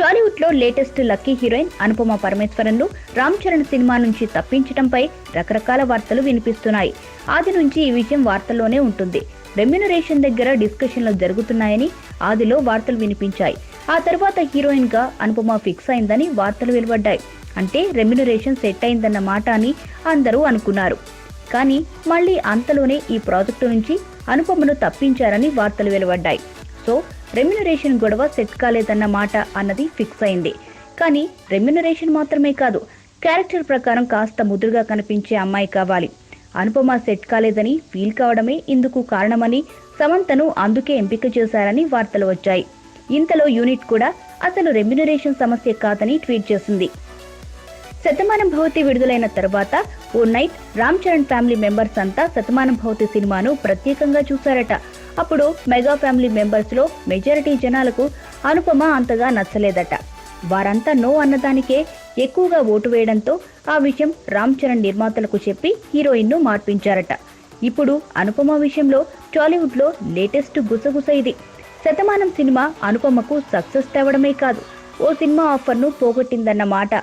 టాలీవుడ్లో latest lucky heroine Anupama పరమేశ్వరన్ను Ram Charan cinema నుంచి తప్పించడంపై రకరకాల వార్తలు వినిపిస్తున్నాయి. ఆది నుంచి ఈ విషయం వార్తల్లోనే ఉంటుంది. రెమ్యునరేషన్ దగ్గర డిస్కషన్లు జరుగుతున్నాయని ఆదిలో వార్తలు వినిపించాయి. ఆ తర్వాత హీరోయిన్గా అనుపమ ఫిక్స్ అయిందని వార్తలు వెలువడ్డాయి. అంటే రెమ్యునరేషన్ సెట్ అయిందన్న మాట అని అందరూ అనుకున్నారు. కానీ మళ్ళీ అంతలోనే ఈ ప్రాజెక్టు నుంచి అనుపమను తప్పించారని వార్తలు వెలువడ్డాయి. సో రెమ్యునరేషన్ గొడవ సెట్ కాలేదన్న మాట అన్నది ఫిక్స్ అయింది. కానీ రెమ్యునరేషన్ మాత్రమే కాదు క్యారెక్టర్ ప్రకారం కాస్త ముదురుగా కనిపించే అమ్మాయి కావాలి. అనుపమ సెట్ కాలేదని ఫీల్ కావడమే ఇందుకు కారణమని సమంతను అందుకే ఎంపిక చేశారని వార్తలు వచ్చాయి. ఇంతలో యూనిట్ కూడా అసలు రెమ్యునరేషన్ సమస్య కాదని ట్వీట్ చేసింది. శతమానం భవతి విడుదలైన తర్వాత ఓ night Ram Charan family members అంతా శతమానం భవతి సినిమాను ప్రత్యేకంగా చూశారట. అప్పుడు మెగా ఫ్యామిలీ మెంబర్స్లో మెజారిటీ జనాలకు అనుపమ అంతగా నచ్చలేదట. వారంతా నో అన్నదానికే ఎక్కువగా ఓటు వేయడంతో ఆ విషయం రామ్ చరణ్ నిర్మాతలకు చెప్పి హీరోయిన్ను మార్పించారట. ఇప్పుడు అనుపమ విషయంలో టాలీవుడ్లో లేటెస్ట్ గుసగుస ఇది. శతమానం సినిమా అనుపమకు సక్సెస్ తేవడమే కాదు ఓ సినిమా ఆఫర్ను పోగొట్టిందన్న మాట